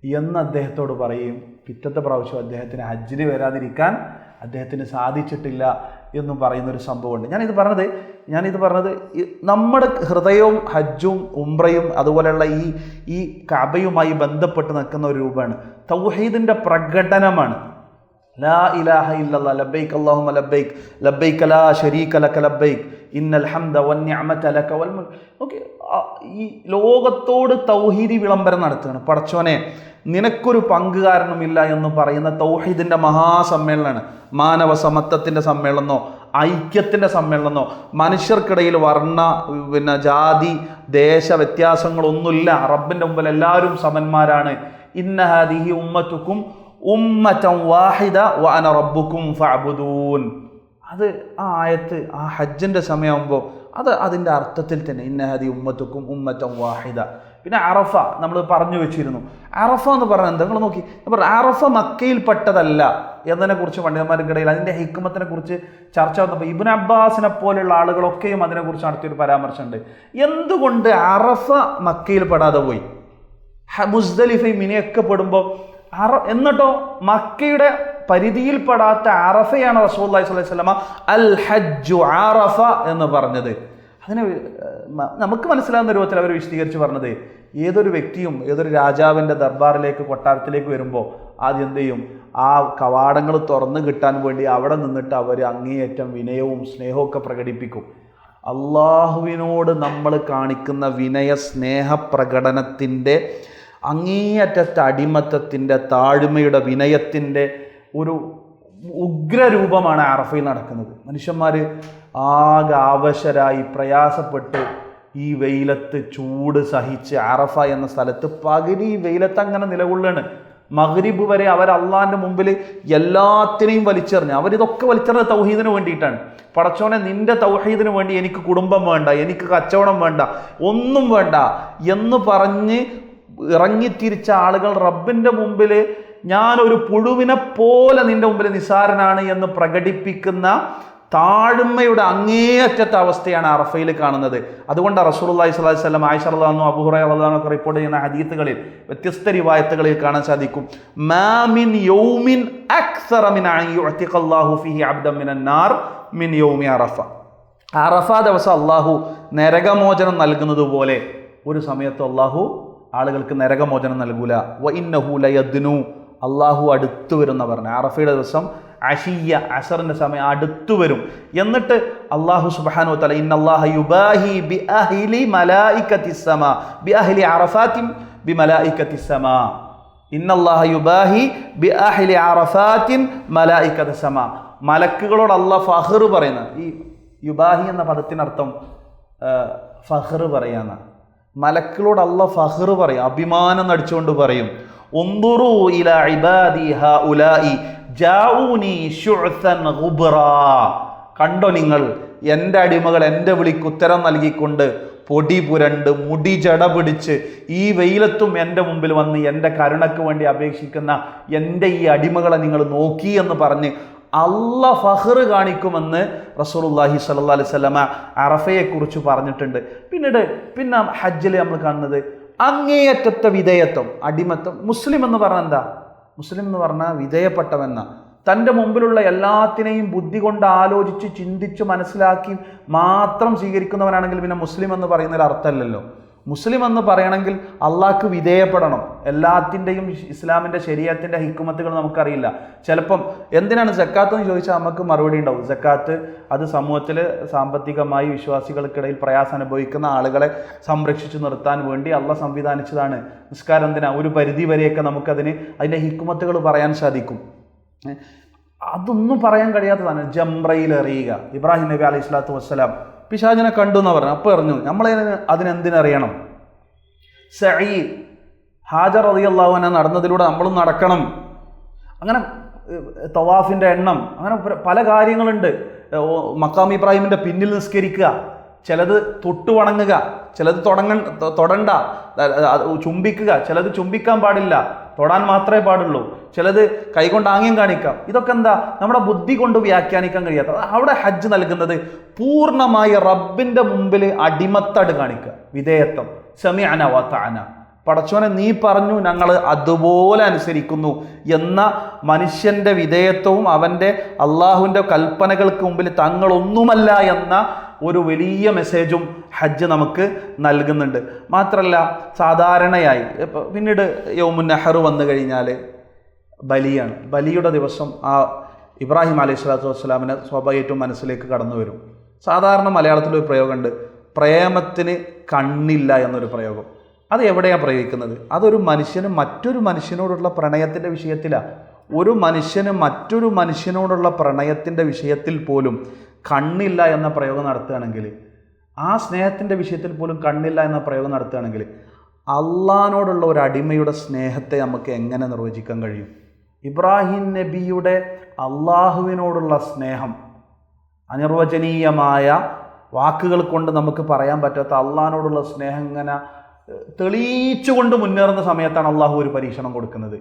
എന്ന് അദ്ദേഹത്തോട് പറയും. പിറ്റത്തെ പ്രാവശ്യം അദ്ദേഹത്തിന് ഹജ്ജിന് വരാതിരിക്കാൻ അദ്ദേഹത്തിന് സാധിച്ചിട്ടില്ല എന്നും പറയുന്നൊരു സംഭവമുണ്ട്. ഞാനിത് പറഞ്ഞത് ഞാനിത് പറഞ്ഞത് നമ്മുടെ ഹൃദയവും ഹജ്ജും ഉംറയും അതുപോലെയുള്ള ഈ ഈ കബയുമായി ബന്ധപ്പെട്ട് നിൽക്കുന്ന ഒരു രൂപമാണ്. തൗഹീദിന്റെ പ്രകടനമാണ്. ലാ ഇലാഹ ഇല്ലല്ലാ ലബ്ബൈക് അല്ലാഹുമ്മ ലബ്ബൈക് ലബ്ബൈക ലാ ലക ലബ്ബൈക് ഇന്നൽ ഹംദ വന്നിഅമത ലക വൽ മുൽക്ക് ഈ ലോകത്തോട് തൗഹീദി വിളംബരം നടത്തുകയാണ്. പടച്ചോനെ നിനക്കൊരു പങ്കുകാരനുമില്ല എന്ന് പറയുന്ന തൗഹീദിന്റെ മഹാസമ്മേളനമാണ്. മാനവ സമത്വത്തിന്റെ സമ്മേളനമോ ഐക്യത്തിന്റെ സമ്മേളനമോ മനുഷ്യർക്കിടയിൽ വർണ പിന്നെ ജാതി ദേശ വ്യത്യാസങ്ങളൊന്നുമില്ല റബ്ബിന്റെ മുമ്പിൽ എല്ലാവരും സമന്മാരാണ്. ഇന്നഹാദിഹി ഉമ്മത്തുക്കും ഉമ്മറ്റം വാഹിദ വഅന റബ്ബുക്കും ഫഅബുദൂൻ. അത് ആ ആയത്ത് ആ ഹജ്ജിന്റെ സമയമാകുമ്പോൾ അത് അതിന്റെ അർത്ഥത്തിൽ തന്നെ ഇന്നഹദി ഉമ്മത്തുക്കും ഉമ്മറ്റം വാഹിദ. പിന്നെ അറഫ നമ്മൾ പറഞ്ഞു വെച്ചിരുന്നു. അറഫ എന്ന് പറഞ്ഞാൽ എന്താ? നിങ്ങൾ നോക്കി. അപ്പോൾ അറഫ മക്കയിൽപ്പെട്ടതല്ല എന്നതിനെ കുറിച്ച് പണ്ഡിതന്മാർക്കിടയിൽ അതിന്റെ ഹിക്കുമത്തിനെ കുറിച്ച് ചർച്ച വന്നപ്പോൾ ഇബിൻ അബ്ബാസിനെ പോലെയുള്ള ആളുകളൊക്കെയും അതിനെക്കുറിച്ച് നടത്തിയൊരു പരാമർശമുണ്ട്. എന്തുകൊണ്ട് അറഫ മക്കയിൽ പെടാതെ പോയി? മുസ്ദലിഫ മിനിയൊക്കെ പെടുമ്പോൾ അറ എന്നിട്ടോ മക്കയുടെ പരിധിയിൽപ്പെടാത്ത അറഫയാണ് റസൂല്ലി സ്വലൈഹി അൽ ഹജ്ജു ആറഫ എന്ന് പറഞ്ഞത്. അതിന് നമുക്ക് മനസ്സിലാകുന്ന രൂപത്തിൽ അവർ വിശദീകരിച്ച് പറഞ്ഞത് ഏതൊരു വ്യക്തിയും ഏതൊരു രാജാവിന്റെ ദർബാറിലേക്ക് കൊട്ടാരത്തിലേക്ക് വരുമ്പോൾ ആദ്യം എന്ത് ചെയ്യും? ആ കവാടങ്ങൾ തുറന്നു കിട്ടാൻ വേണ്ടി അവിടെ നിന്നിട്ട് അവർ അങ്ങേയറ്റം വിനയവും സ്നേഹവും ഒക്കെ പ്രകടിപ്പിക്കും. അള്ളാഹുവിനോട് നമ്മൾ കാണിക്കുന്ന വിനയ സ്നേഹ പ്രകടനത്തിന്റെ അങ്ങേയറ്റത്തെ അടിമത്തത്തിന്റെ താഴ്മയുടെ വിനയത്തിന്റെ ഒരു ഉഗ്രരൂപമാണ് അറഫയിൽ നടക്കുന്നത്. മനുഷ്യന്മാർ ആകെ ആവശരായി പ്രയാസപ്പെട്ട് ഈ വെയിലത്ത് ചൂട് സഹിച്ച് അറഫ എന്ന സ്ഥലത്ത് പകരി വെയിലത്ത് അങ്ങനെ നിലകൊള്ളുകയാണ്. മഗ്രിബ് വരെ അവർ അള്ളാഹിന്റെ മുമ്പിൽ എല്ലാത്തിനെയും വലിച്ചെറിഞ്ഞു. അവരിതൊക്കെ വലിച്ചെറിഞ്ഞ തൗഹീദിന് വേണ്ടിയിട്ടാണ്. പടച്ചോനെ നിന്റെ തൗഹീദിന് വേണ്ടി എനിക്ക് കുടുംബം വേണ്ട എനിക്ക് കച്ചവടം വേണ്ട ഒന്നും വേണ്ട എന്ന് പറഞ്ഞ് ഇറങ്ങിത്തിരിച്ച ആളുകൾ റബ്ബിന്റെ മുമ്പിൽ ഞാനൊരു പുഴുവിനെ പോലെ നിന്റെ മുമ്പിൽ നിസാരനാണ് എന്ന് പ്രകടിപ്പിക്കുന്ന താഴ്മയുടെ അങ്ങേയറ്റത്തെ അവസ്ഥയാണ് അറഫയിൽ കാണുന്നത്. അതുകൊണ്ട് സ്വല്ലല്ലാഹി അലൈഹി വസല്ലം ആയിഷ റളിയല്ലാഹു അബുഹുറ അൻഹു റിപ്പോർട്ട് ചെയ്യുന്ന ഹദീസുകളിൽ വ്യത്യസ്ത റിവായത്തുകളിൽ കാണാൻ സാധിക്കും. മാമിൻ യൗമിൻ മിൻ യൗമി അറഫ. അറഫ ദിവസം അള്ളാഹു നരകമോചനം നൽകുന്നത് പോലെ ഒരു സമയത്ത് അള്ളാഹു ആളുകൾക്ക് നരകമോചനം നൽകൂല. വ ഇന്നഹു ലയദ്നു. അള്ളാഹു അടുത്തു വരുന്ന പറഞ്ഞു. അറഫയുടെ ദിവസം അഷിയ അസറിന്റെ സമയം അടുത്തു വരും. എന്നിട്ട് അള്ളാഹു സുബ്ഹാനഹു തല ഇന്നല്ലാഹ മലക്കുകളോട് അള്ളാഹ് ഫഹ്റ് പറയുന്ന ഈ യുബാഹി എന്ന പദത്തിനർത്ഥം ഫഹ്റ് പറയാന്ന മലക്കുകളോട് അല്ല ഫഹർ പറയും അഭിമാനം നടിച്ചുകൊണ്ട് പറയും. ഒന്തുറു ഇല ഇബാദി ഹഉലാഇ ജാഊനി ശുഅ്സൻ ഗുബ്റാ. കണ്ടോ നിങ്ങൾ എന്റെ അടിമകൾ എന്റെ വിളിക്ക് ഉത്തരം നൽകിക്കൊണ്ട് പൊടി പുരണ്ട് മുടി ജട പിടിച്ച് ഈ വെയിലത്തും എന്റെ മുമ്പിൽ വന്ന് എന്റെ കരുണയ്ക്ക് വേണ്ടി അപേക്ഷിക്കുന്ന എന്റെ ഈ അടിമകളെ നിങ്ങൾ നോക്കി എന്ന് പറഞ്ഞ് അല്ല ഫഹർ കാണിക്കുമെന്ന് റസൂലുള്ളാഹി സല്ലാ അലൈഹി സ്വലമ അറഫയെക്കുറിച്ച് പറഞ്ഞിട്ടുണ്ട്. പിന്നീട് പിന്നെ ഹജ്ജിൽ നമ്മൾ കാണുന്നത് അങ്ങേയറ്റത്തെ വിധേയത്വം അടിമത്വം. മുസ്ലിം എന്ന് പറഞ്ഞാൽ എന്താ? മുസ്ലിം എന്ന് പറഞ്ഞാൽ വിധേയപ്പെട്ടവെന്ന തന്റെ മുമ്പിലുള്ള എല്ലാത്തിനെയും ബുദ്ധി കൊണ്ട് ആലോചിച്ച് ചിന്തിച്ച് മനസ്സിലാക്കി മാത്രം സ്വീകരിക്കുന്നവനാണെങ്കിൽ പിന്നെ മുസ്ലിം എന്ന് പറയുന്നൊരു അർത്ഥമല്ലല്ലോ മുസ്ലിം എന്ന് പറയണമെങ്കിൽ അള്ളാഹ്ക്ക് വിധേയപ്പെടണം. എല്ലാത്തിന്റെയും ഇസ്ലാമിന്റെ ശരീരത്തിന്റെ ഹിക്കുമത്തുകൾ നമുക്കറിയില്ല. ചിലപ്പം എന്തിനാണ് ജക്കാത്ത് എന്ന് ചോദിച്ചാൽ നമുക്ക് മറുപടി ഉണ്ടാവും. ജക്കാത്ത് അത് സമൂഹത്തിൽ സാമ്പത്തികമായി വിശ്വാസികൾക്കിടയിൽ പ്രയാസം അനുഭവിക്കുന്ന ആളുകളെ സംരക്ഷിച്ചു നിർത്താൻ വേണ്ടി അള്ള സംവിധാനിച്ചതാണ്. നിസ്കാരം എന്തിനാ? ഒരു പരിധി വരെയൊക്കെ നമുക്കതിന് അതിന്റെ ഹിക്കുമത്തുകൾ പറയാൻ സാധിക്കും. അതൊന്നും പറയാൻ കഴിയാത്തതാണ് ജംറയിൽ എറിയുക. ഇബ്രാഹിം നബി അലൈഹി സ്വലാത്തു വസ്സലാം. പിശാചിനെ കണ്ടു എന്ന് പറഞ്ഞു അപ്പോൾ എറിഞ്ഞു നമ്മളെ അതിനെന്തിനറിയണം? സഈ ഹാജർ റളിയല്ലാഹുവിനെ നടന്നതിലൂടെ നമ്മളും നടക്കണം. അങ്ങനെ തവാഫിന്റെ എണ്ണം അങ്ങനെ പല- കാര്യങ്ങളുണ്ട്. മക്കാം ഇബ്രാഹിമിന്റെ പിന്നിൽ നിസ്കരിക്കുക ചിലത് തൊട്ടു വണങ്ങുക ചിലത് തുടങ്ങ തൊടണ്ട ചുംബിക്കുക ചിലത് ചുംബിക്കാൻ പാടില്ല. തൊടാൻ മാത്രമേ പാടുള്ളൂ. ചിലത് കൈകൊണ്ട് ആംഗ്യം കാണിക്കാം. ഇതൊക്കെ എന്താ? നമ്മുടെ ബുദ്ധി കൊണ്ട് വ്യാഖ്യാനിക്കാൻ കഴിയാത്ത. അവിടെ ഹജ്ജ് നൽകുന്നത് പൂർണമായി റബ്ബിന്റെ മുമ്പിൽ അടിമത്തട് കാണിക്കുക. വിധേയത്വം. സെമിഅന അനവാത്താന പടച്ചോനെ നീ പറഞ്ഞു ഞങ്ങൾ അതുപോലെ അനുസരിക്കുന്നു എന്ന മനുഷ്യന്റെ വിധേയത്വവും അവന്റെ അള്ളാഹുവിന്റെ കൽപ്പനകൾക്ക് മുമ്പിൽ തങ്ങളൊന്നുമല്ല എന്ന ഒരു വലിയ മെസ്സേജും ഹജ്ജ് നമുക്ക് നൽകുന്നുണ്ട്. മാത്രമല്ല സാധാരണയായി പിന്നീട് യൗമുൻ നെഹ്റു വന്നു കഴിഞ്ഞാൽ ബലിയാണ്. ബലിയുടെ ദിവസം ആ ഇബ്രാഹിം അലൈഹി സ്വലാത്തു വസ്സലാമിനെ സ്വാഭാവികമായിട്ടും മനസ്സിലേക്ക് കടന്നു വരും. സാധാരണ മലയാളത്തിലൊരു പ്രയോഗമുണ്ട് പ്രേമത്തിന് കണ്ണില്ല എന്നൊരു പ്രയോഗം. അത് എവിടെയാണ് പ്രയോഗിക്കുന്നത്? അതൊരു മനുഷ്യന് മറ്റൊരു മനുഷ്യനോടുള്ള പ്രണയത്തിന്റെ വിഷയത്തിലാണ് ഒരു മനുഷ്യന് മറ്റൊരു മനുഷ്യനോടുള്ള പ്രണയത്തിന്റെ വിഷയത്തിൽ പോലും കണ്ണില്ല എന്ന പ്രയോഗം നടത്തുകയാണെങ്കിൽ ആ സ്നേഹത്തിന്റെ വിഷയത്തിൽ പോലും കണ്ണില്ല എന്ന പ്രയോഗം നടത്തുകയാണെങ്കിൽ അള്ളഹാനോടുള്ള ഒരു അടിമയുടെ സ്നേഹത്തെ നമുക്ക് എങ്ങനെ നിർവചിക്കാൻ കഴിയും? ഇബ്രാഹിം നബിയുടെ അള്ളാഹുവിനോടുള്ള സ്നേഹം അനിർവചനീയമായ വാക്കുകൾ കൊണ്ട് നമുക്ക് പറയാൻ പറ്റാത്ത അള്ളഹാനോടുള്ള സ്നേഹം ഇങ്ങനെ തെളിയിച്ചുകൊണ്ട് മുന്നേറുന്ന സമയത്താണ് അള്ളാഹു ഒരു പരീക്ഷണം കൊടുക്കുന്നത്.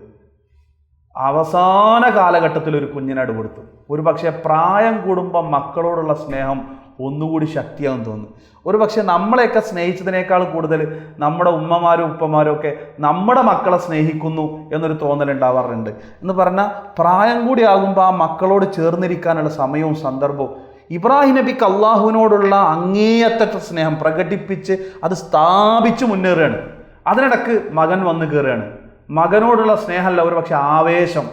അവസാന കാലഘട്ടത്തിൽ ഒരു കുഞ്ഞിനാട് കൊടുത്തു. ഒരു പക്ഷേ പ്രായം കൂടുമ്പോൾ മക്കളോടുള്ള സ്നേഹം ഒന്നുകൂടി ശക്തിയാകും തോന്നുന്നു. ഒരു പക്ഷേ നമ്മളെയൊക്കെ സ്നേഹിച്ചതിനേക്കാൾ കൂടുതൽ നമ്മുടെ ഉമ്മമാരും ഉപ്പമാരും ഒക്കെ നമ്മുടെ മക്കളെ സ്നേഹിക്കുന്നു എന്നൊരു തോന്നലുണ്ടാവാറുണ്ട് എന്ന് പറഞ്ഞാൽ പ്രായം കൂടി ആകുമ്പോൾ ആ മക്കളോട് ചേർന്നിരിക്കാനുള്ള സമയവും സന്ദർഭവും ഇബ്രാഹിം നബിക്ക് അള്ളാഹുവിനോടുള്ള അങ്ങേയറ്റ സ്നേഹം പ്രകടിപ്പിച്ച് അത് സ്ഥാപിച്ച് മുന്നേറുകയാണ്. അതിനിടക്ക് മകൻ വന്ന് കയറുകയാണ്. മകനോടുള്ള സ്നേഹമല്ല ഒരു പക്ഷെ ആവേശം.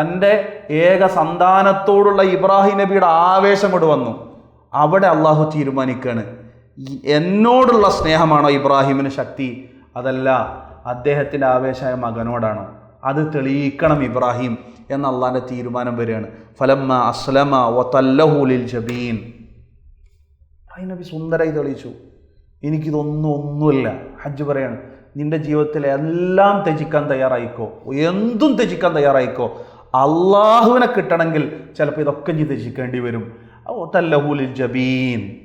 തന്റെ ഏക സന്താനത്തോടുള്ള ഇബ്രാഹിം നബിയുടെ ആവേശം കൊണ്ട് വന്നു. അവിടെ അള്ളാഹു തീരുമാനിക്കുകയാണ് എന്നോടുള്ള സ്നേഹമാണോ ഇബ്രാഹിമിന് ശക്തി? അതല്ല അദ്ദേഹത്തിന്റെ ആവേശമായ മകനോടാണോ? അത് തെളിയിക്കണം ഇബ്രാഹിം എന്ന അള്ളാഹിന്റെ തീരുമാനം വരികയാണ്. ഫലമ്മ അസ്ലമ വത്തല്ലഹുലിൽ ജബീൻ. ഇബ്രാഹിം നബി സുന്ദരായി തെളിയിച്ചു. എനിക്കിതൊന്നും ഒന്നുമില്ല. ഹജ്ജ് പറയാണ്. നിന്റെ ജീവിതത്തിൽ എല്ലാം ത്യജിക്കാൻ തയ്യാറായിക്കോ? എന്തും ത്യജിക്കാൻ തയ്യാറായിക്കോ? അള്ളാഹുവിനെ കിട്ടണമെങ്കിൽ ചിലപ്പോൾ ഇതൊക്കെ നീ ത്യജിക്കേണ്ടി വരും. തല്ലഹൂലിൽ ജബീൻ.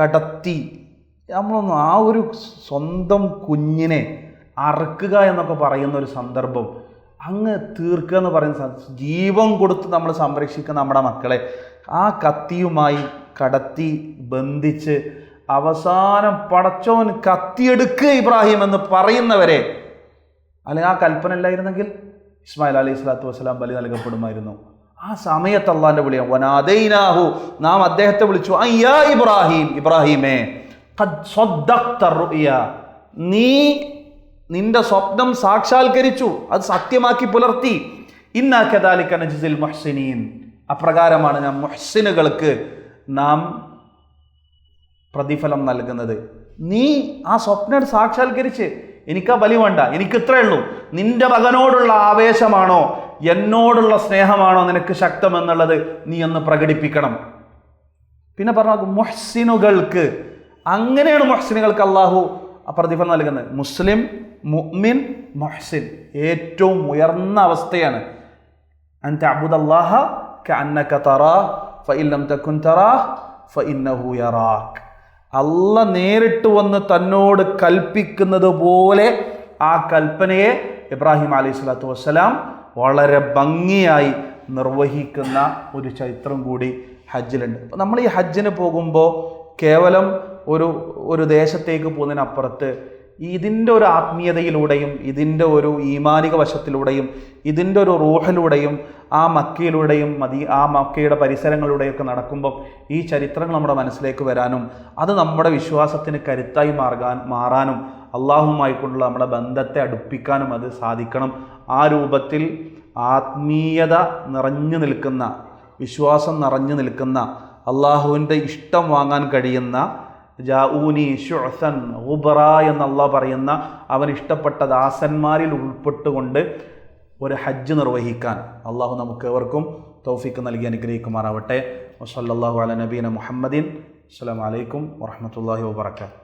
കടത്തി. നമ്മളൊന്നും ആ ഒരു സ്വന്തം കുഞ്ഞിനെ അറക്കുക എന്നൊക്കെ പറയുന്ന ഒരു സന്ദർഭം. അങ്ങ് തീർക്കുക എന്ന് പറയുന്ന ജീവൻ കൊടുത്ത് നമ്മൾ സംരക്ഷിക്കുന്ന നമ്മുടെ മക്കളെ ആ കത്തിയുമായി കടത്തി ബന്ധിച്ച് അവസാനം പടച്ചോൻ കത്തിയെടുക്കുക ഇബ്രാഹിം എന്ന് പറയുന്നവരെ. അല്ലെങ്കിൽ ആ കൽപ്പന ഇല്ലായിരുന്നെങ്കിൽ ഇസ്മായിൽ അലൈഹി സ്വലാത്തു വസ്സലാം ബലി നൽകപ്പെടുമായിരുന്നു. ആ സമയത്ത് അള്ളാന്റെ വിളിയാണ് വനാദൈനാഹു നാം അദ്ദേഹത്തെ വിളിച്ചു അയ്യാ ഇബ്രാഹിം ഇബ്രാഹിമേ. നീ നിന്റെ സ്വപ്നം സാക്ഷാത്കരിച്ചു അത് സത്യമാക്കി പുലർത്തി. ഇന്നാ മൊഹ്സിനീൻ നജ്സിൽ മുഹ്സിനീൻ. അപ്രകാരമാണ് ഞാൻ മൊഹ്സിനുകൾക്ക് നാം പ്രതിഫലം നൽകുന്നത്. നീ ആ സ്വപ്നം സാക്ഷാത്കരിച്ച് എനിക്ക് ആ ബലി വേണ്ട. എനിക്ക് ഇത്രേ ഉള്ളൂ. നിന്റെ മകനോടുള്ള ആവേശമാണോ? എന്നോടുള്ള സ്നേഹമാണോ നിനക്ക് ശക്തമെന്നുള്ളത് നീ ഒന്ന് പ്രകടിപ്പിക്കണം. പിന്നെ പറഞ്ഞു മൊഹ്സിനുകൾക്ക് അങ്ങനെയാണ് മൊഹ്സിനുകൾക്ക് അള്ളാഹു പ്രതിഫലം നൽകുന്നത്. മുസ്ലിം മുഅ്മിൻ മൊഹ്സിൻ ഏറ്റവും ഉയർന്ന അവസ്ഥയാണ്. അൻ തഅബുദല്ലാഹ കഅന്നക തറാഹ് ഫ ലം തകുൻ തറാഹ് ഇന്നഹു യറാക് അല്ല നേരിട്ട് വന്ന് തന്നോട് കൽപ്പിക്കുന്നത് പോലെ ആ കൽപ്പനയെ ഇബ്രാഹിം അലൈഹി സ്വലാത്തു വസ്സലാം വളരെ ഭംഗിയായി നിർവഹിക്കുന്ന ഒരു ചരിത്രം കൂടി ഹജ്ജിലുണ്ട്. അപ്പം നമ്മൾ ഈ ഹജ്ജിന് പോകുമ്പോൾ കേവലം ഒരു ഒരു ദേശത്തേക്ക് പോകുന്നതിനപ്പുറത്ത് ഇതിന്റെ ഒരു ആത്മീയതയിലൂടെയും ഇതിന്റെ ഒരു ഈമാനിക വശത്തിലൂടെയും ഇതിന്റെ ഒരു റൂഹിലൂടെയും ആ മക്കയിലൂടെയും മതി ആ മക്കയുടെ പരിസരങ്ങളിലൂടെയൊക്കെ നടക്കുമ്പം ഈ ചരിത്രങ്ങൾ നമ്മുടെ മനസ്സിലേക്ക് വരാനും അത് നമ്മുടെ വിശ്വാസത്തിന് കരുത്തായി മാർഗാൻ മാറാനും അള്ളാഹുമായിക്കൊണ്ടുള്ള നമ്മുടെ ബന്ധത്തെ അടുപ്പിക്കാനും അത് സാധിക്കണം. ആ രൂപത്തിൽ ആത്മീയത നിറഞ്ഞു നിൽക്കുന്ന വിശ്വാസം നിറഞ്ഞു നിൽക്കുന്ന അള്ളാഹുവിന്റെ ഇഷ്ടം വാങ്ങാൻ കഴിയുന്ന ജാഊനി ഷുഅസൻ ഉബറ എന്നല്ല പറയുന്ന അവൻ ഇഷ്ടപ്പെട്ട ദാസന്മാരിൽ ഉൾപ്പെട്ടുകൊണ്ട് ഒരു ഹജ്ജ് നിർവഹിക്കാൻ അള്ളാഹു നമുക്ക് ഏവർക്കും നൽകി അനുഗ്രഹിക്കുമാറാവട്ടെ. വസല്ലാഹു അല നബീന മുഹമ്മദീൻ. അസ്സാം വലൈക്കും വാഹമത്തല്ലാഹി വാബർക്കാത്തു